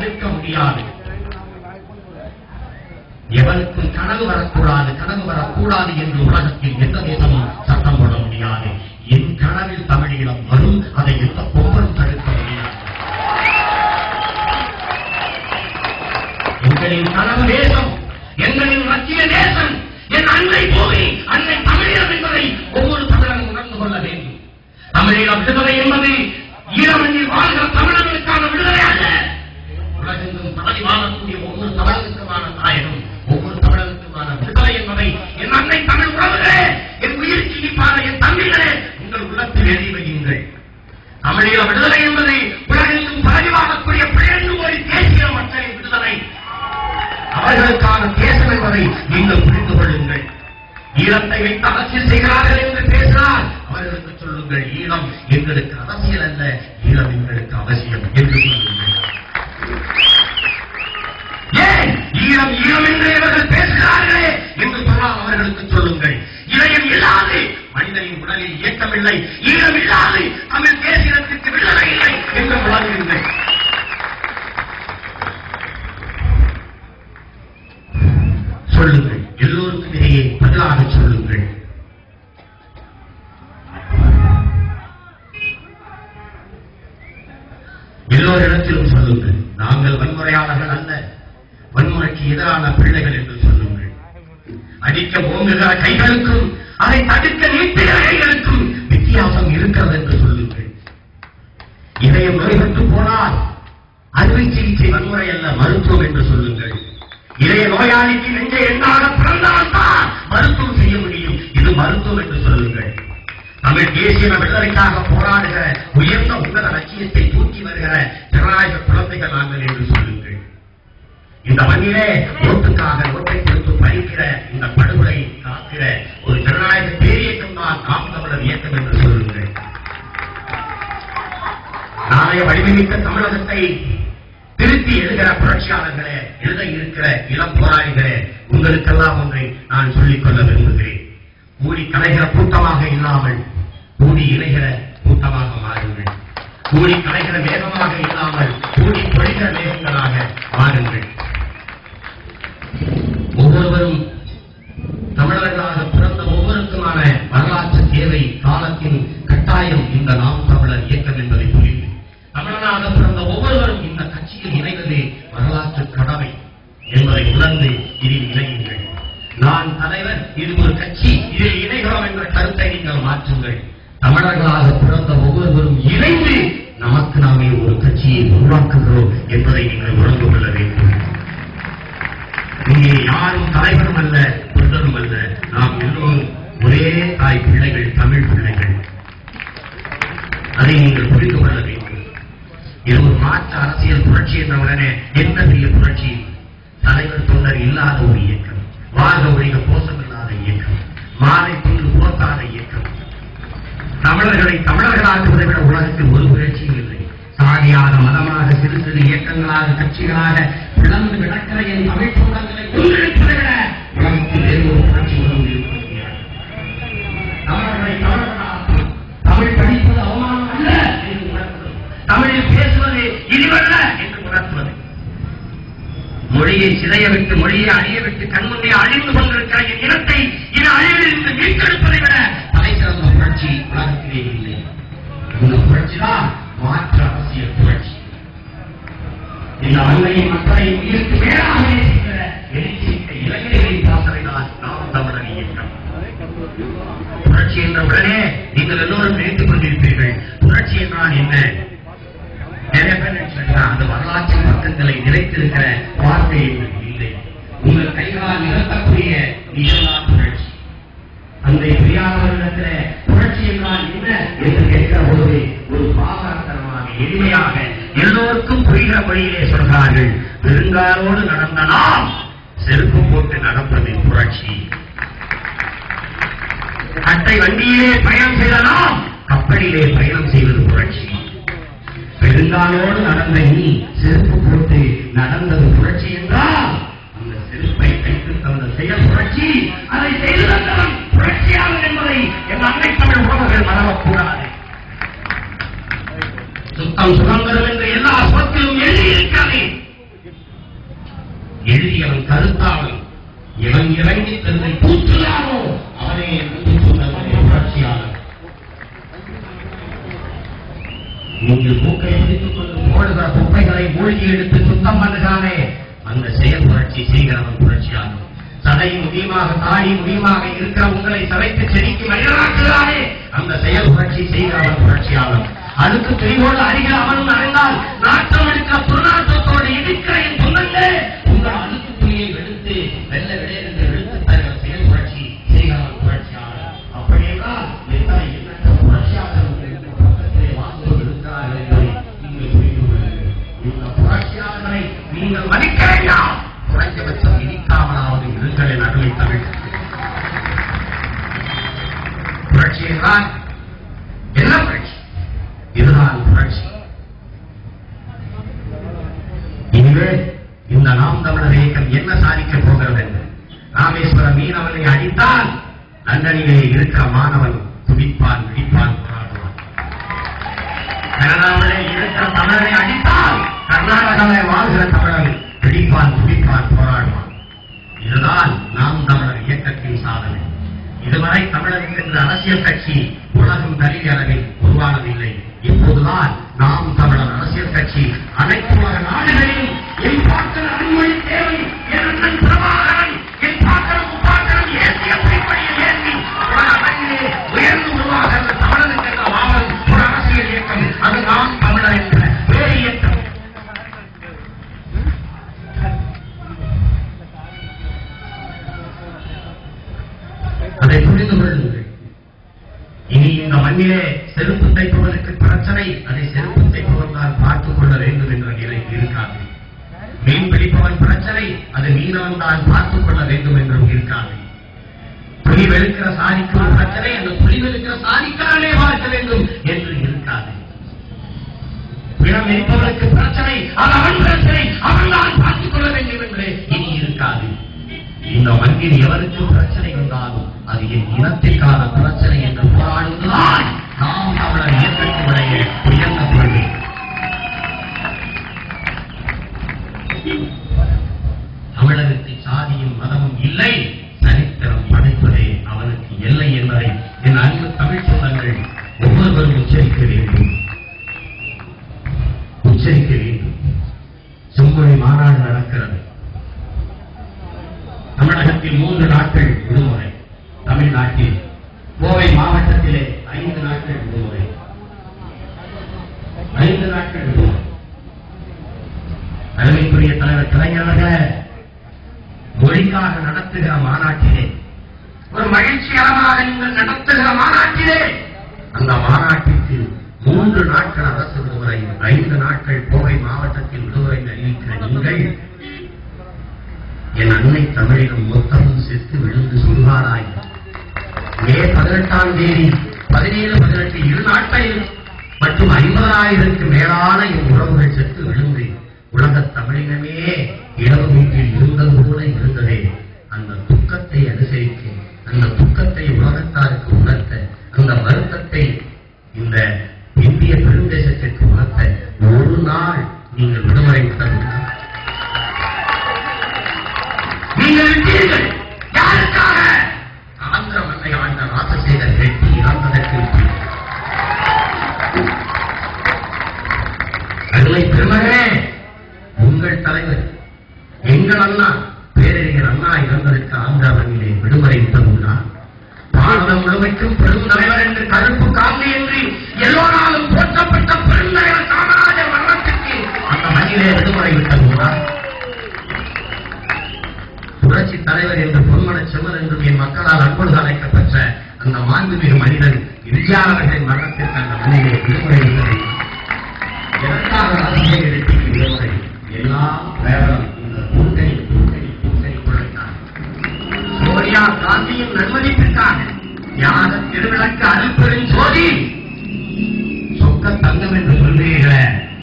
தடுக்க முடியாது. எவருக்கும் கனவு வரக்கூடாது கனவு வரக்கூடாது என்று உலகத்தில் எந்த தேசமும் சட்டம் போட முடியாது. என் கனவில் தமிழீழம் வரும் அதை எந்த பொம்பரும் தடுக்க முடியாது. எங்களின் கனவு தேசம் எங்களின் மத்திய தேசம் என் அன்னை பூமி அன்னை தமிழீழம் என்பதை ஒவ்வொரு தமிழரும் உணர்ந்து கொள்ள வேண்டும். தமிழீழம் விடுதலை என்பது ஈழமண்ணில் வாழ்கிற தமிழர்களுக்கான விடுதலை அல்ல. உலகெங்கும் பதவி வாழக்கூடிய ஒவ்வொரு தமிழகத்துமான தாயகம் ஒவ்வொரு தமிழகத்துமான விடுதலை என்பதை என் அன்னை தமிழ் உறவுகளே என் உயிர் சிரிப்பான என் தம்பிகளே உங்கள் உள்ளத்தில் எழுதி வையுங்கள். தமிழீழ விடுதலை என்பது உலகெங்கும் பதவி வாழக்கூடிய பிழைந்து ஒரு தேசிய மக்களின் விடுதலை. அவர்களுக்கான தேசம் என்பதை நீங்கள் புரிந்து கொள்ளுங்கள். ஈழத்தை வைத்து அரசியல் செய்கிறார்கள் என்று பேசினால் அவர்களுக்கு சொல்லுங்கள் ஈழம் எங்களுக்கு அரசியல் அல்ல ஈழம் எங்களுக்கு அவசியம். இல்லை. இயக்கமில்லை ஈழம் இல்லாது தமிழ் தேசியத்திற்கு விடுதலை இல்லை என்று முழங்குங்கள் சொல்லுங்கள். எல்லோருக்கும் இடையே பதிலாக சொல்லுங்கள். எல்லோரிடத்திலும் சொல்லுங்கள். நாங்கள் வன்முறையாளர்கள் அல்ல. வன்முறைக்கு எதிரான பிள்ளைகள் என்று சொல்லுங்கள். அடிக்க ஓங்குகிற கைகளுக்கும் அதை தடுக்க நீட்டுகிற கைகளுக்கும் வித்தியாசம் இருக்கிறது என்று சொல்லுங்கள். இதயம் நோய்பட்டு போனால் அறுவை சிகிச்சை வன்முறை அல்ல மருத்துவம் என்று சொல்லுங்கள். இதய நோயாளிக்கு நெஞ்ச எண்ணாக பிறந்தால்தான் மருத்துவம் செய்ய முடியும். இது மருத்துவம் என்று சொல்லுங்கள். தமிழ் தேசிய விடுதலைக்காக போராடுகிற உயர்ந்த உன்னத லட்சியத்தை தூக்கி வருகிற ஜனநாயக குழந்தைகள் நாங்கள் என்று சொல்லுங்கள். இந்த மண்ணிலே ஓட்டுக்காக ஓட்டை கொடுத்து பறிக்கிற இந்த படுகொலை நாளைய வடிவமிக்க தமிழகத்தை திருத்தி எழுகிற புரட்சியாளர்களே எழுத இருக்கிற இளம் போராளிகளே உங்களுக்கெல்லாம் ஒன்றை நான் சொல்லிக் கொள்ள விரும்புகிறேன். மூடி கலைகிற கூட்டமாக இல்லாமல் மூடி இணைகிற கூட்டமாக மாறுங்கள். கூடி கலைகிற வேகமாக இல்லாமல் கூடி பொழிகிற வேகங்களாக மாறுங்கள். ஒவ்வொருவரும் தமிழர்களாக பிறந்த ஒவ்வொருக்குமான வரலாற்று தேவை காலத்தின் கட்டாயம் இந்த நாம் தமிழர் இயக்கம் என்பதை புரிந்து தமிழனாக பிறந்த ஒவ்வொருவரும் இந்த கட்சியில் இணைவது வரலாற்று கடமை என்பதை உணர்ந்து இதில் இணையுங்கள். நான் தலைவர் இது ஒரு கட்சி இதில் இணைகிறோம் என்ற கருத்தை நீங்கள் மாற்றுங்கள். தமிழர்களாக பிறந்த ஒவ்வொருவரும் இணைந்து நமக்கு நாமே ஒரு கட்சியை உருவாக்குகிறோம் என்பதை நீங்கள் உணர்ந்து கொள்ள வேண்டும். இங்கே யாரும் தலைவரும் அல்ல அல்ல அரசியல் உடனே என்ன பெரிய புரட்சி தலைவர் தொண்டர் இல்லாத ஒரு இயக்கம். வாக ஒழிக கோஷம் இல்லாத இயக்கம். மாலை கொண்டு போர்த்தாத இயக்கம். தமிழர்களை தமிழர்களாக்குவதை விட உலகத்தில் ஒரு புரட்சியும் இல்லை. சாதியாக மதமாக சிறு சிறு இயக்கங்களாக கட்சிகளாக பிளந்து கிடக்கிற என் தமிழ் சொந்தங்களை கொண்டிருப்பதை விட உலகத்தில் வேறு ஒரு மொழியை சிதையவிட்டு மொழியை அழியவிட்டு கண்முன்னே அழிந்து கொண்டிருக்கிற இனத்தை இன அழிவிலிருந்து மீட்டெடுப்பதை விட தலை சிறந்த புரட்சி உலகத்திலே இல்லை. இந்த புரட்சிதான் மாற்று அரசியல் புரட்சி. இந்த அன்னையும் மக்களையும் உயிருக்கு மேலாக நேசிக்கிற எழுச்சிக்க இளைஞர்களின் பாசறை தான் நாம் தமிழர் இயக்கம். புரட்சி என்ற உடனே நீங்கள் எல்லோரும் நினைத்துக் கொண்டிருப்பீர்கள். புரட்சி என்றால் என்ன? நிறைய பேர் நினைச்சிருக்கிறாங்க, அந்த வரலாற்று பக்கங்களை நிலைத்திருக்கிற வார்த்தை என்பது இல்லை. உங்கள் கைகளால் நிகழ்த்தக்கூடிய நிகழ்தான் புரட்சி. அந்த பெரியாரவர்களிடத்தில் புரட்சி என்றால் என்ன என்று கேட்கிற போது ஒரு பாகாரத்தனமாக எளிமையாக எல்லோருக்கும் புரிகிற மொழியிலே சொல்கிறார்கள் பெருங்காலோடு நடந்த நாம் செருப்பு போட்டு நடப்பது புரட்சி. அட்டை வண்டியிலே பயணம் செய்த நாம் கப்பலிலே பயணம் செய்வது புரட்சி. செல்லாயோடு நடந்த நீ செருப்பு போட்டு நடந்தது புரட்சி என்றால் அந்த செருப்பை கைத்து தந்த செயல் புரட்சி அதை செய்து தந்தவன் புரட்சியாளர் என்பதை என் அன்னை தமிழ் உறவுகள் மறவக்கூடாது சுத்தம் சுதந்திரம் என்று எல்லா சொத்திலும் எழுதியிருக்காது எழுதியவன் கருத்தாவன் நீங்கள் மூக்கை பிடித்துக் கொண்டு போடுகிற குப்பைகளை மூழ்கி எடுத்து சுத்தம் பண்ணுகிறானே. அந்த செயல் புரட்சி செய்கிறவன் புரட்சியாகும். சதை முடியுமாக தாடி முடியுமாக இருக்கிற உங்களை சதைத்து செடிக்கு மனிதனாக்குகிறானே அந்த செயல் புரட்சி செய்கிறவன் புரட்சியாளன் அதுக்கு துணிவோடு அருகில் அவனும் நீங்கள் குறைந்தபட்சம் இனிக்காமலாவது இருங்கள் நடுவை தமிழ் புரட்சி என்றால் என்ன புரட்சி? இதுதான் புரட்சி. இனிமேல் இந்த நாம் தமிழர் இயக்கம் என்ன சாதிக்கப் போகிறது என்று? ராமேஸ்வர மீனவனை அடித்தால் லண்டனிலே இருக்கிற மாணவன் துடிப்பான் விழிப்பான் போராடுவான் கனடாவிலே இருக்கிற தமிழரை அடித்தால் கர்நாடகாவில் வாழ்கிற தமிழன் பிடிப்பான் துடிப்பான் போராடுவான். இதுதான் நாம் தமிழர் இயக்கத்தின் சாதனை. இதுவரை தமிழருக்கு என்ற அரசியல் கட்சி உலகம் தழுவிய அளவில் உருவானதில்லை. இப்போதுதான் நாம் தமிழர் அரசியல் கட்சி அனைத்து உலக நாடுகளிலும் இருக்காது மீன் பிடிப்பவன் பிரச்சனை அது மீனவன் தான் பார்த்துக் கொள்ள வேண்டும் என்றும் இருக்காது. புலி வெளுக்கிற சாதிக்கு பிரச்சனை அந்த புலி வெளுக்கிற சாதிக்காரனே பார்க்க வேண்டும் என்று இருக்காது. பிணம் இருப்பவனுக்கு பிரச்சனை அது அவன் பிரச்சனை அவன் தான் பார்த்துக் கொள்ள வேண்டும் என்று இனி இருக்காது. இந்த மண்ணில் எவருக்கு பிரச்சனை வந்தாலும் அது என் இனத்திற்கான பிரச்சனை என்று போராடுவதுதான் நாம் தமிழர் இயக்கத்தினுடைய உயர்ந்த கொள்கை தமிழகத்தில் சாதியும் மதமும் இல்லை. மொழிக்காக நடத்துகிற மாநாட்டிலே. ஒரு மகிழ்ச்சிகரமாக நீங்கள் நடத்துகிற மாநாட்டிலே. அந்த மாநாட்டிற்கு மூன்று நாட்கள் அரசு விடுமுறை ஐந்து நாட்கள் கோவை மாவட்டத்தில் விடுமுறை அறிவிக்கிற நீங்கள் என் அன்னை தமிழிலும் மொத்தமும் செத்து விழுந்து சொல்வாராய். மே பதினெட்டாம் தேதி பதினேழு பதினெட்டு இரு நாட்களில் மற்றும் ஐம்பதாயிரத்துக்கு மேலான என் உறவுகள் செத்து விழுந்து உலக தமிழினமே இரவு வீட்டில் இருந்தது போல இருந்ததே. அந்த துக்கத்தை அனுசரித்து அந்த துக்கத்தை உலகத்தாருக்கு உணர்த்த பாரதம் முழுமைக்கும் பெரும் தலைவர் என்று கருப்பு காந்தி என்று எல்லோராலும் போற்றப்பட்ட பெருந்தலைவர் காமராஜர் மரணத்திற்கு அந்த மண்ணிலே விடுமுறை விட்டதுண்டா புரட்சி தலைவர் என்று பொன்மன செம்மல் என்றும் என் மக்களால் அன்பொழுது அழைக்கப்பட்ட அந்த மாண்புமிகு மனிதன் இந்தியாவர்களின் மரணத்திற்கு